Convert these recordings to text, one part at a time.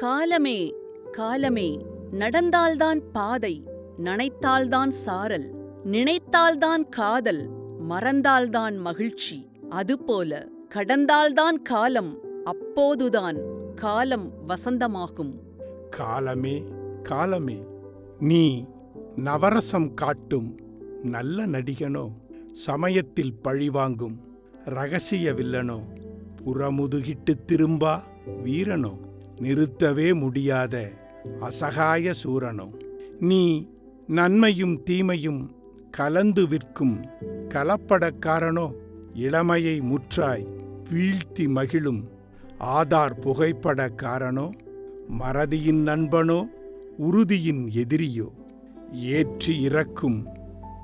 காலமே காலமே நடந்தால்தான் பாதை நனைத்தால்தான் சாரல் நினைத்தால்தான் காதல் மறந்தால்தான் மகிழ்ச்சி அதுபோல கடந்தால்தான் காலம் அப்போதுதான் காலம் வசந்தமாகும். காலமே காலமே நீ நவரசம் காட்டும் நல்ல நடிகனோ சமயத்தில் பழிவாங்கும் ரகசிய வில்லனோ புறமுதுகிட்டு திரும்பா வீரனோ. நிறுத்தவே முடியாத அசகாய சூரனோ. நீ நன்மையும் தீமையும் கலந்து விற்கும் கலப்படக்காரனோ இளமையை முற்றாய் வீழ்த்தி மகிழும் ஆதார் புகைப்படக்காரனோ மறதியின் நண்பனோ உறுதியின் எதிரியோ ஏற்றி இறக்கும்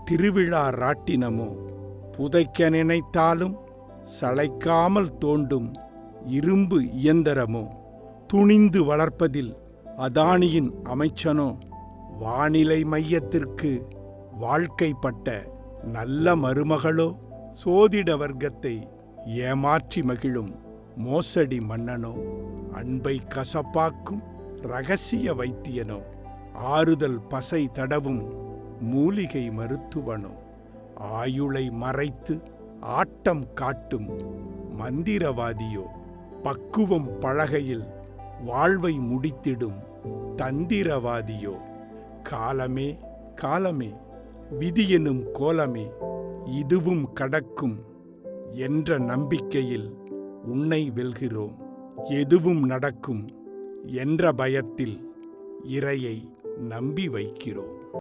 திருவிழா ராட்டினமோ புதைக்க நினைத்தாலும் சளைக்காமல் தோண்டும் இரும்பு இயந்திரமோ. துணிந்து வளர்ப்பதில் அதானியின் அமைச்சனோ வானிலை மையத்திற்கு வாழ்க்கைப்பட்ட நல்ல மருமகளோ சோதிட வர்க்கத்தை ஏமாற்றி மகிழும் மோசடி மன்னனோ அன்பை கசப்பாக்கும் ரகசிய வைத்தியனோ ஆறுதல் பசை தடவும் மூலிகை மருத்துவனோ ஆயுளை மறைத்து ஆட்டம் காட்டும் மந்திரவாதியோ பக்குவம் பழகையில் வாழ்வை முடித்திடும் தந்திரவாதியோ. காலமே காலமே விதியெனும் கோலமே இதுவும் கடக்கும் என்ற நம்பிக்கையில் உன்னை வெல்கிறோம். எதுவும் நடக்கும் என்ற பயத்தில் இறையை நம்பி வைக்கிறோம்.